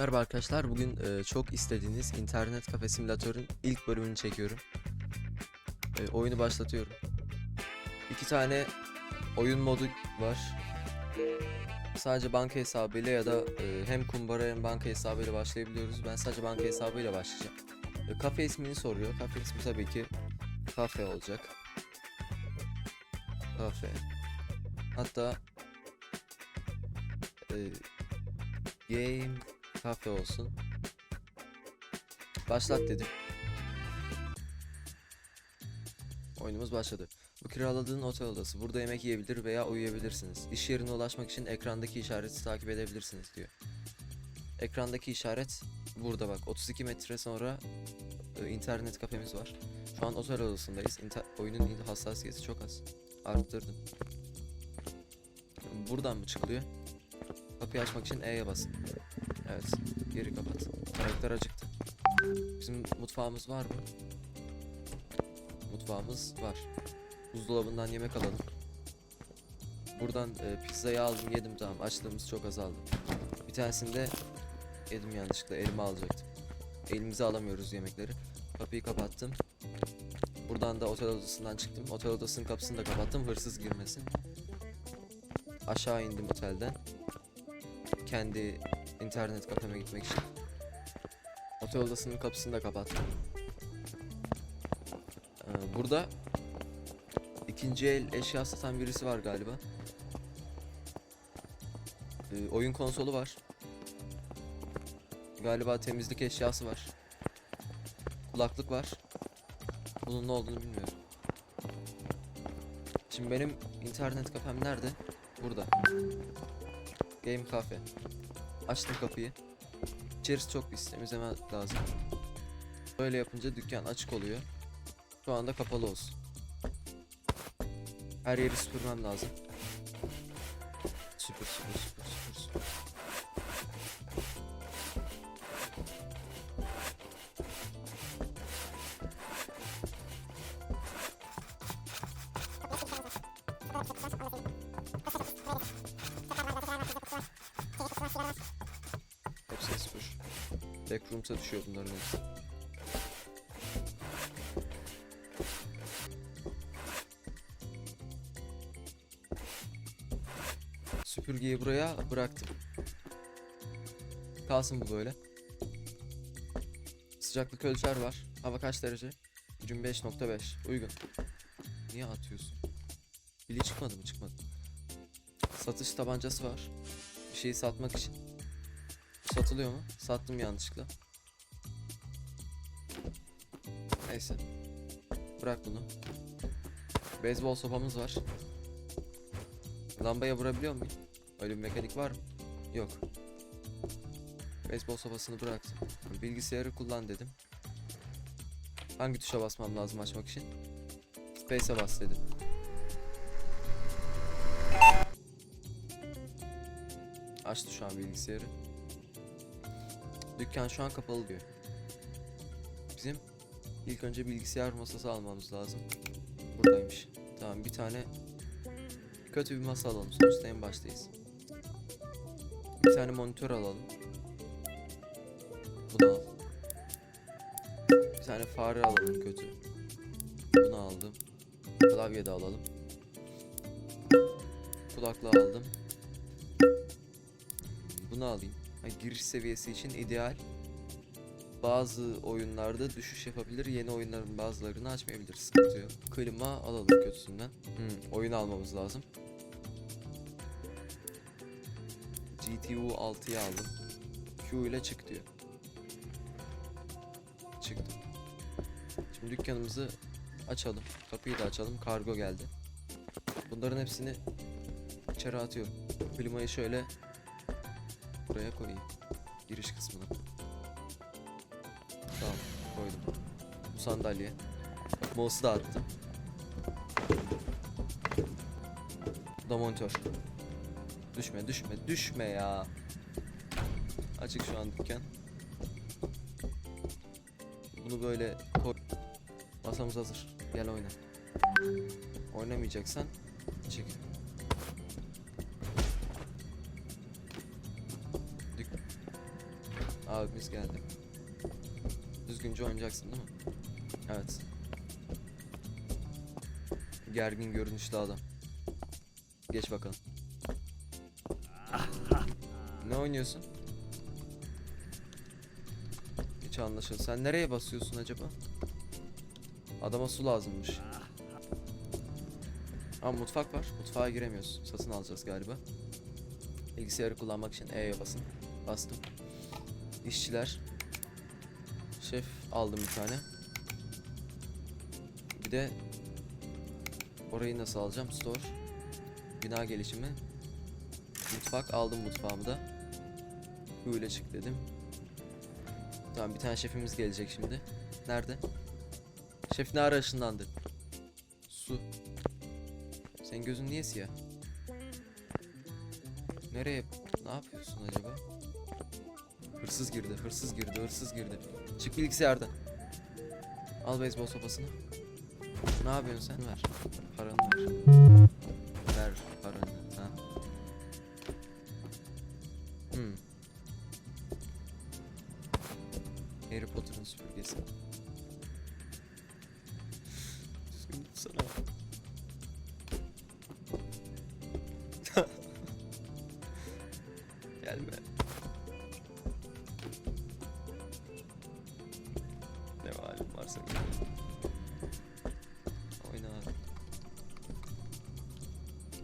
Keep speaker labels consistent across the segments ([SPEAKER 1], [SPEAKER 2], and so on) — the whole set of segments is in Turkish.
[SPEAKER 1] Merhaba arkadaşlar. Bugün e, çok istediğiniz internet kafe simülatörün ilk bölümünü çekiyorum. E, oyunu başlatıyorum. İki tane oyun modu var. Sadece banka hesabıyla ya da e, hem kumbara hem banka hesabıyla başlayabiliyoruz. Ben sadece banka hesabıyla başlayacağım. E, kafe ismini soruyor. Kafe ismi tabii ki kafe olacak. Kafe. Hatta e, game kafe olsun. Başlat dedim. Oyunumuz başladı. Bu kiraladığın otel odası. Burada yemek yiyebilir veya uyuyabilirsiniz. İş yerine ulaşmak için ekrandaki işareti takip edebilirsiniz diyor. Ekrandaki işaret burada bak. 32 metre sonra e, internet kafemiz var. Şu an otel odasındayız. İnter oyunun hassasiyeti çok az. Arttırdım. Buradan mı çıkılıyor? Kapıyı açmak için E'ye basın. Evet. Geri kapat. Karakter acıktı. Bizim mutfağımız var mı? Mutfağımız var. Buzdolabından yemek alalım. Buradan e, pizzayı aldım yedim tamam. Açlığımız çok azaldı. Bir tanesinde yedim yanlışlıkla. Elime alacaktım. Elimize alamıyoruz yemekleri. Kapıyı kapattım. Buradan da otel odasından çıktım. Otel odasının kapısını da kapattım. Hırsız girmesin. Aşağı indim otelden. Kendi internet kafeme gitmek için. Otel odasının kapısını da kapattım. Ee, burada ikinci el eşya satan birisi var galiba. Ee, oyun konsolu var. Galiba temizlik eşyası var. Kulaklık var. Bunun ne olduğunu bilmiyorum. Şimdi benim internet kafem nerede? Burada. Game Cafe. Açtım kapıyı. İçerisi çok pis. Temizlemek lazım. Böyle yapınca dükkan açık oluyor. Şu anda kapalı olsun. Her yeri süpürmem lazım. Backrooms'a düşüyor bunların hepsi. Süpürgeyi buraya bıraktım. Kalsın bu böyle. Sıcaklık ölçer var. Hava kaç derece? 25.5. Uygun. Niye atıyorsun? Bili çıkmadı mı? Çıkmadı. Satış tabancası var. Bir şeyi satmak için. Satılıyor mu? Sattım yanlışlıkla. Neyse. Bırak bunu. Beyzbol sopamız var. Lambaya vurabiliyor muyum? Öyle bir mekanik var mı? Yok. Beyzbol sopasını bıraktım. Bilgisayarı kullan dedim. Hangi tuşa basmam lazım açmak için? Space'e bas dedim. Açtı şu an bilgisayarı. Dükkan şu an kapalı diyor. Bizim ilk önce bilgisayar masası almamız lazım. Buradaymış. Tamam bir tane kötü bir masa alalım. Sonuçta en baştayız. Bir tane monitör alalım. Bunu al. Bir tane fare alalım kötü. Bunu aldım. Klavye de alalım. Kulaklığı aldım. Bunu alayım. Ay, giriş seviyesi için ideal. Bazı oyunlarda düşüş yapabilir. Yeni oyunların bazılarını açmayabilir. Sıkıntı yok. Klima alalım kötüsünden. Hmm, oyun almamız lazım. GTU 6'yı aldım. Q ile çık diyor. Çıktım. Şimdi dükkanımızı açalım. Kapıyı da açalım. Kargo geldi. Bunların hepsini içeri atıyorum. Klimayı şöyle buraya koyayım. Giriş kısmına. Koydum. Bu sandalye. Bak mouse'u da attım. Bu da monitör. Düşme düşme düşme ya. Açık şu an dükkan. Bunu böyle koy. Masamız hazır. Gel oyna. Oynamayacaksan çık. Dük Abimiz geldi. Düzgünce oynayacaksın değil mi? Evet. Gergin görünüşlü adam. Geç bakalım. Ne oynuyorsun? Hiç anlaşıldı. Sen nereye basıyorsun acaba? Adama su lazımmış. Ama mutfak var. Mutfağa giremiyoruz. Satın alacağız galiba. Bilgisayarı kullanmak için E'ye basın. Bastım. İşçiler. Aldım bir tane. Bir de orayı nasıl alacağım? Store. Bina gelişimi. Mutfak aldım mutfağımı da. Böyle çık dedim. Tamam bir tane şefimiz gelecek şimdi. Nerede? Şef ne ara ışınlandı? Su. Senin gözün niye siyah? Nereye? Ne yapıyorsun acaba? Hırsız girdi, hırsız girdi, hırsız girdi. Çık bilgisayardan. Al beyzbol sopasını. Ne yapıyorsun sen? Ver. Paranı ver. Ver paranı. Ha. Hmm. Harry Potter'ın süpürgesi. Gel. Oyna abi.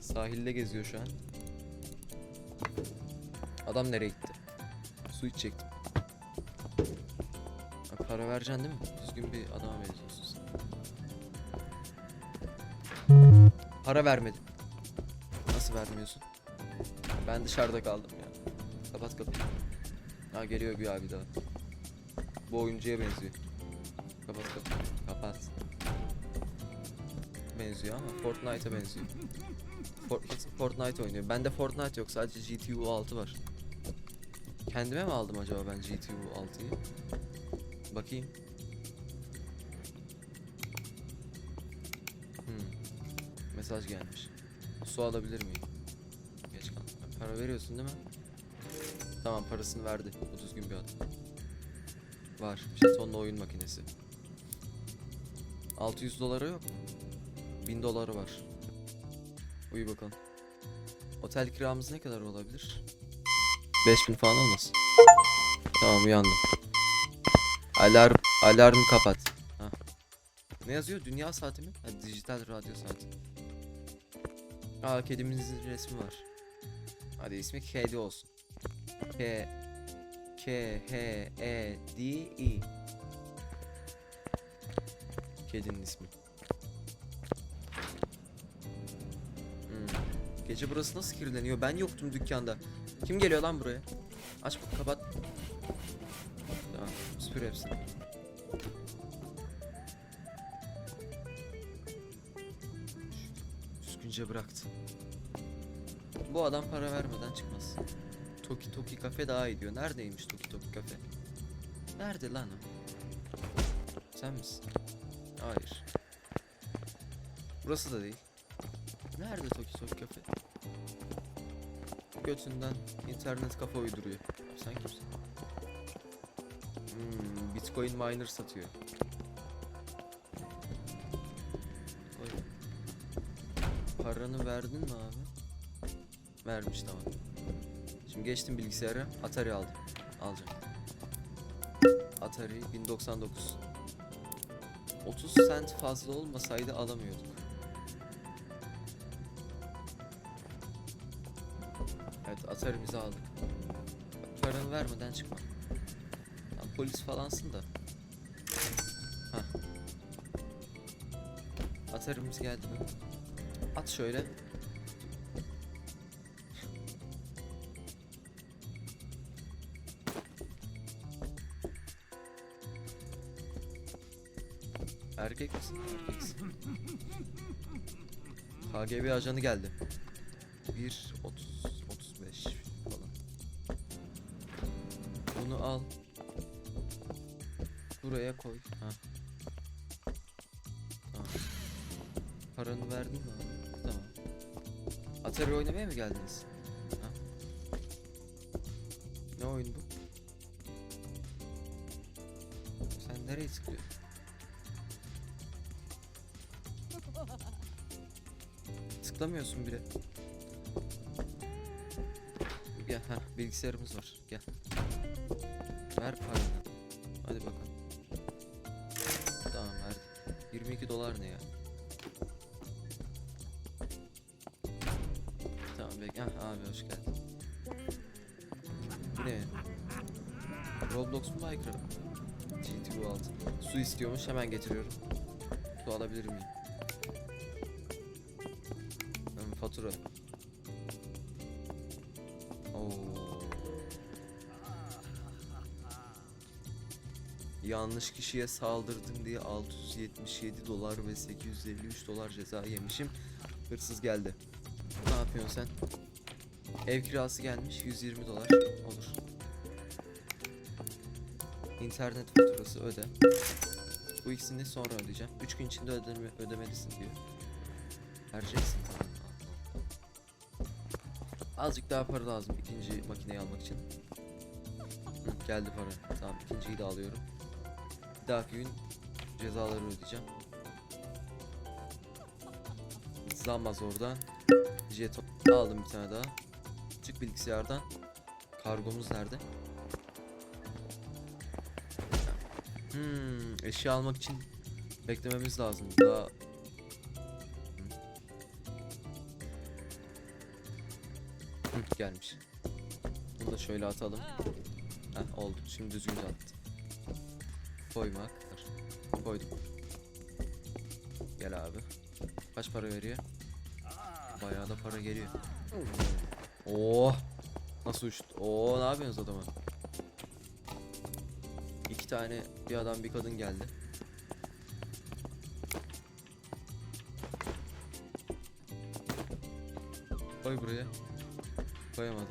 [SPEAKER 1] Sahilde geziyor şu an. Adam nereye gitti? Su içecektim. Ha, para vereceksin değil mi? Düzgün bir adama benziyorsun. Para vermedin. Nasıl vermiyorsun? Ben dışarıda kaldım ya. Kapat kapıyı. Ha geliyor bir abi daha. Bu oyuncuya benziyor. Benziyor ama Fortnite'a benziyor. Fortnite, Fortnite oynuyor. Bende Fortnite yok. Sadece GTU 6 var. Kendime mi aldım acaba ben GTU 6'yı? Bakayım. Hmm. Mesaj gelmiş. Su alabilir miyim? Geç kal. Para veriyorsun değil mi? Tamam parasını verdi. Bu düzgün bir adam. Var. Jetonla oyun makinesi. 600 dolara yok mu? 1000 doları var. Uyu bakalım. Otel kiramız ne kadar olabilir? 5000 falan olmasın? Tamam uyandım. Alarm, alarm kapat. Ha. Ne yazıyor? Dünya saati mi? Ha, dijital radyo saati. Aa kedimizin resmi var. Hadi ismi kedi olsun. K K H E D I Kedinin ismi. Gece burası nasıl kirleniyor? Ben yoktum dükkanda. Kim geliyor lan buraya? Aç kapat. Tamam süpür hepsini. Düzgünce bıraktı. Bu adam para vermeden çıkmaz. Toki Toki kafe daha iyi diyor. Neredeymiş Toki Toki kafe? Nerede lan o? Sen misin? Hayır. Burası da değil. Nerede Toki Toki kafe? Götünden internet kafa uyduruyor. Sen kimsin? Hmm, Bitcoin miner satıyor. Oy. Paranı verdin mi abi? Vermiş tamam. Şimdi geçtim bilgisayara. Atari aldım. Alacağım. Atari 1099. 30 cent fazla olmasaydı alamıyorduk. Atari'mizi aldık. Paranı vermeden çıkma. Lan polis falansın da. Hah. Atari'miz geldi mi? At şöyle. Erkek misin? Erkeksin. KGB ajanı geldi. 1 30 35 falan. Bunu al. Buraya koy. Ha. Tamam. Paranı verdin mi abi? Tamam. Atari oynamaya mı geldiniz? Ha? Ne oyun bu? Nereye tıklıyor? Tıklamıyorsun bile. Gel ha bilgisayarımız var. Gel. Ver paranı. Hadi bakalım. Tamam verdim. 22 dolar ne ya? Tamam bek. Hah abi hoş geldin. Ne? Roblox mu Minecraft? GTV 6. Su istiyormuş hemen getiriyorum. Su alabilir miyim? Fatura. Yanlış kişiye saldırdım diye 677 dolar ve 853 dolar ceza yemişim. Hırsız geldi. Ne yapıyorsun sen? Ev kirası gelmiş 120 dolar. Olur. İnternet faturası öde. Bu ikisini sonra ödeyeceğim. 3 gün içinde ödeme, ödemelisin diyor. Vereceksin tamam. Azıcık daha para lazım ikinci makineyi almak için. Hı, geldi para. Tamam ikinciyi de alıyorum. Bir dahaki gün cezaları ödeyeceğim. Zammaz oradan. Jeton aldım bir tane daha. Çık bilgisayardan. Kargomuz nerede? Hmm, eşya almak için beklememiz lazım. Daha Hı, gelmiş. Bunu da şöyle atalım. Heh, oldu. Şimdi düzgün attı. Koymak. Dur. Koydum. Gel abi. Kaç para veriyor? Bayağı da para geliyor. Oh! Nasıl uçtu? Oo ne yapıyorsunuz adama? İki tane bir adam bir kadın geldi. Koy buraya. Koyamadım.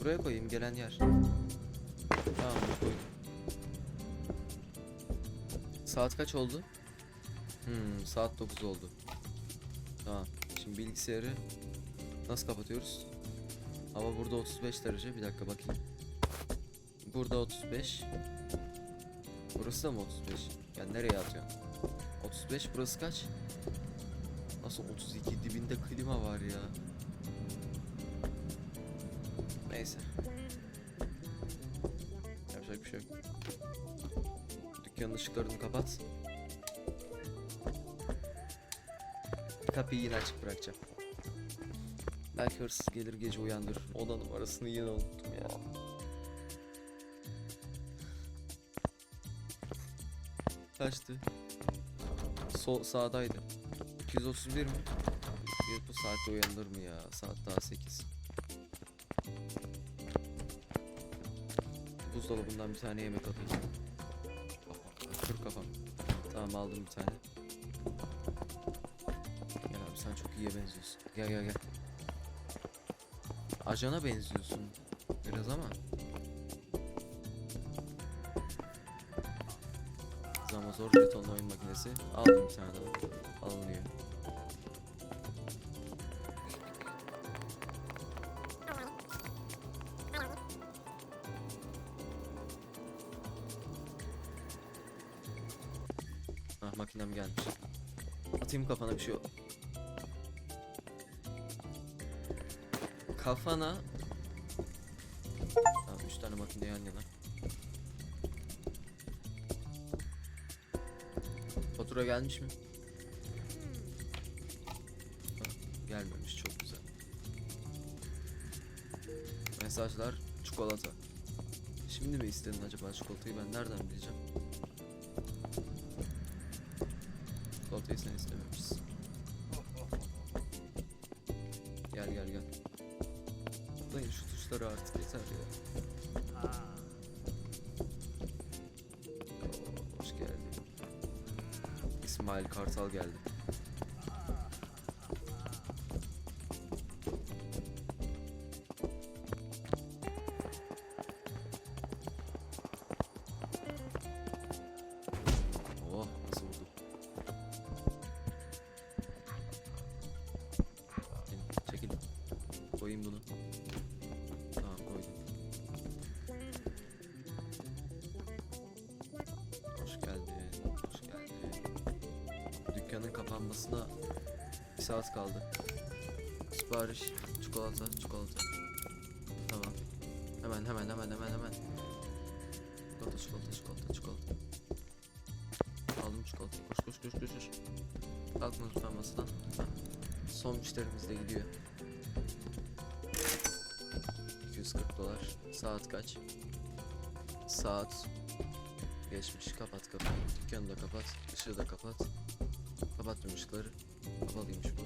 [SPEAKER 1] Buraya koyayım gelen yer. Tamam koydum. Saat kaç oldu? Hmm, saat 9 oldu. Tamam. Şimdi bilgisayarı nasıl kapatıyoruz? Hava burada 35 derece. Bir dakika bakayım. Burada 35. Burası da mı 35? Yani nereye atıyorsun? 35 burası kaç? Nasıl 32 dibinde klima var ya. Neyse. Yapacak bir şey yok. Dükkanın ışıklarını kapat. Kapıyı yine açık bırakacağım. Belki hırsız gelir gece uyandırır. Oda numarasını yine unuttum ya. Kaçtı? Sol sağdaydı. 231 mi? Yok bu saatte uyanır mı ya? Saat daha 8. Buzdolabından bir tane yemek alayım. Kır kafam. Tamam aldım bir tane. Gel abi sen çok iyiye benziyorsun. Gel gel gel. Ajana benziyorsun biraz ama. Zamazor jetonlu oyun makinesi. Aldım bir tane daha. Alınıyor. Makinem gelmiş. Atayım kafana bir şey yok. Kafana Tamam 3 tane makine yan yana. Fatura gelmiş mi? Gelmemiş çok güzel. Mesajlar çikolata. Şimdi mi istedin acaba çikolatayı ben nereden bileceğim? Sen istememişsin. Gel gel gel. Dayı şu tuşları artık yeter ya. Hoş geldin. İsmail Kartal geldi. Tamamlanmasına bir saat kaldı. Sipariş çikolata çikolata. Tamam. Hemen hemen hemen hemen hemen. Çikolata çikolata çikolata çikolata. Aldım çikolatayı. Koş koş koş koş koş. Kalkma lütfen masadan. Son müşterimiz de gidiyor. 240 dolar. Saat kaç? Saat geçmiş. Kapat kapat. Dükkanı da kapat. Işığı da kapat. Kapat tüm ışıkları. Kapalıymış bu.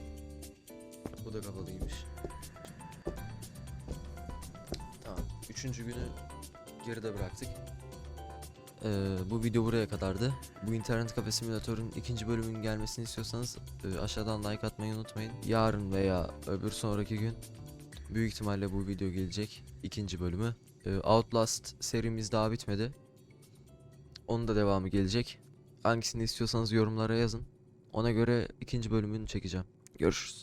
[SPEAKER 1] Bu da kapalıymış. Tamam. Üçüncü günü geride bıraktık. Ee, bu video buraya kadardı. Bu internet kafe simülatörün ikinci bölümünün gelmesini istiyorsanız e, aşağıdan like atmayı unutmayın. Yarın veya öbür sonraki gün büyük ihtimalle bu video gelecek. ikinci bölümü. Ee, Outlast serimiz daha bitmedi. Onun da devamı gelecek. Hangisini istiyorsanız yorumlara yazın. Ona göre ikinci bölümünü çekeceğim. Görüşürüz.